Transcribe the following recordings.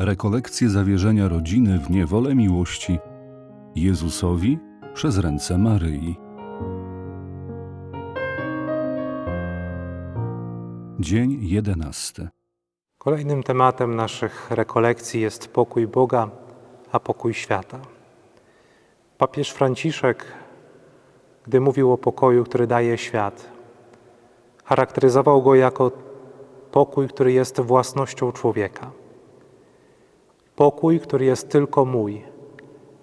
rekolekcje zawierzenia rodziny w niewolę miłości Jezusowi przez ręce Maryi. Dzień jedenasty. Kolejnym tematem naszych rekolekcji jest pokój Boga, a pokój świata. Papież Franciszek, gdy mówił o pokoju, który daje świat, charakteryzował go jako pokój, który jest własnością człowieka. Pokój, który jest tylko mój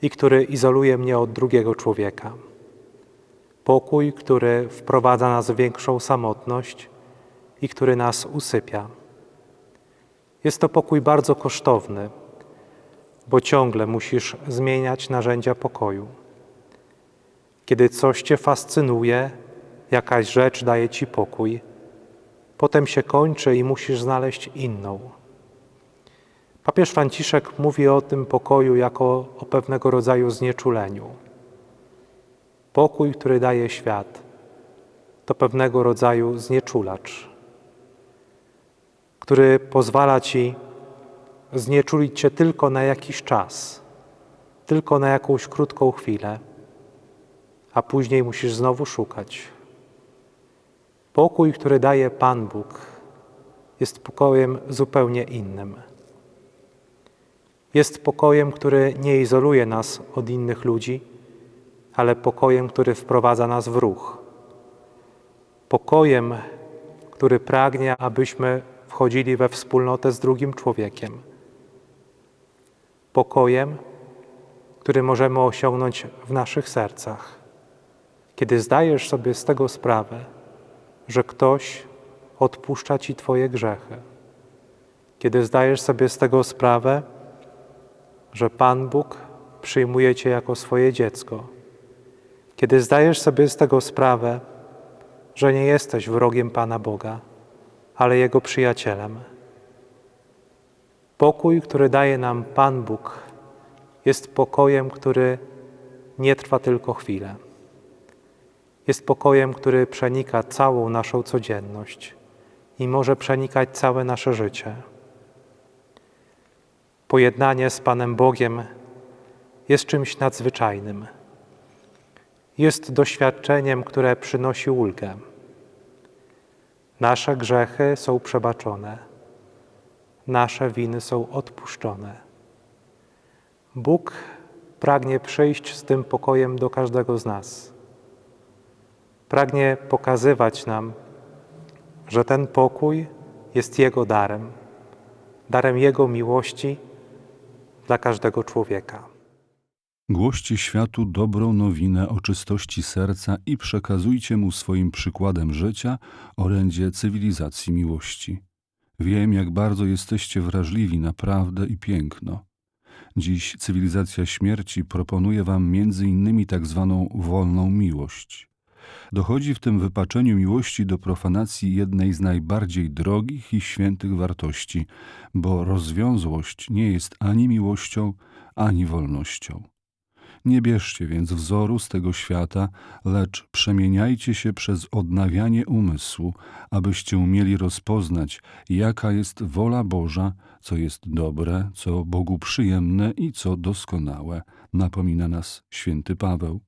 i który izoluje mnie od drugiego człowieka. Pokój, który wprowadza nas w większą samotność i który nas usypia. Jest to pokój bardzo kosztowny, bo ciągle musisz zmieniać narzędzia pokoju. Kiedy coś Cię fascynuje, jakaś rzecz daje Ci pokój, potem się kończy i musisz znaleźć inną. Papież Franciszek mówi o tym pokoju jako o pewnego rodzaju znieczuleniu. Pokój, który daje świat, to pewnego rodzaju znieczulacz, który pozwala Ci znieczulić Cię tylko na jakiś czas, tylko na jakąś krótką chwilę, a później musisz znowu szukać. Pokój, który daje Pan Bóg, jest pokojem zupełnie innym. Jest pokojem, który nie izoluje nas od innych ludzi, ale pokojem, który wprowadza nas w ruch. Pokojem, który pragnie, abyśmy wchodzili we wspólnotę z drugim człowiekiem. Pokojem, który możemy osiągnąć w naszych sercach. Kiedy zdajesz sobie z tego sprawę, że ktoś odpuszcza ci Twoje grzechy. Kiedy zdajesz sobie z tego sprawę, że Pan Bóg przyjmuje Cię jako swoje dziecko. Kiedy zdajesz sobie z tego sprawę, że nie jesteś wrogiem Pana Boga, ale Jego przyjacielem. Pokój, który daje nam Pan Bóg, jest pokojem, który nie trwa tylko chwilę. Jest pokojem, który przenika całą naszą codzienność i może przenikać całe nasze życie. Pojednanie z Panem Bogiem jest czymś nadzwyczajnym. Jest doświadczeniem, które przynosi ulgę. Nasze grzechy są przebaczone, nasze winy są odpuszczone. Bóg pragnie przyjść z tym pokojem do każdego z nas. Pragnie pokazywać nam, że ten pokój jest Jego darem, darem Jego miłości dla każdego człowieka. Głoście światu dobrą nowinę o czystości serca i przekazujcie mu swoim przykładem życia orędzie cywilizacji miłości. Wiem, jak bardzo jesteście wrażliwi na prawdę i piękno. Dziś cywilizacja śmierci proponuje wam między innymi tak zwaną wolną miłość. Dochodzi w tym wypaczeniu miłości do profanacji jednej z najbardziej drogich i świętych wartości, bo rozwiązłość nie jest ani miłością, ani wolnością. Nie bierzcie więc wzoru z tego świata, lecz przemieniajcie się przez odnawianie umysłu, abyście umieli rozpoznać, jaka jest wola Boża, co jest dobre, co Bogu przyjemne i co doskonałe, napomina nas święty Paweł.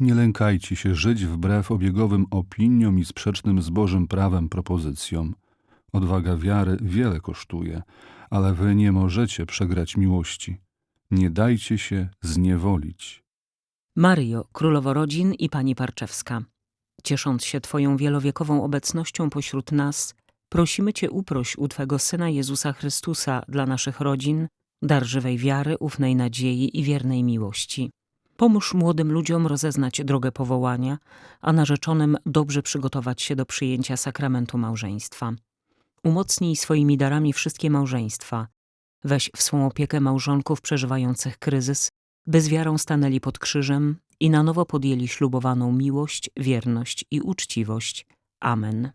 Nie lękajcie się żyć wbrew obiegowym opiniom i sprzecznym z Bożym prawem propozycjom. Odwaga wiary wiele kosztuje, ale wy nie możecie przegrać miłości. Nie dajcie się zniewolić. Mario, królowo rodzin i pani Parczewska. Ciesząc się Twoją wielowiekową obecnością pośród nas, prosimy Cię uproś u Twego Syna Jezusa Chrystusa dla naszych rodzin dar żywej wiary, ufnej nadziei i wiernej miłości. Pomóż młodym ludziom rozeznać drogę powołania, a narzeczonym dobrze przygotować się do przyjęcia sakramentu małżeństwa. Umocnij swoimi darami wszystkie małżeństwa. Weź w swą opiekę małżonków przeżywających kryzys, by z wiarą stanęli pod krzyżem i na nowo podjęli ślubowaną miłość, wierność i uczciwość. Amen.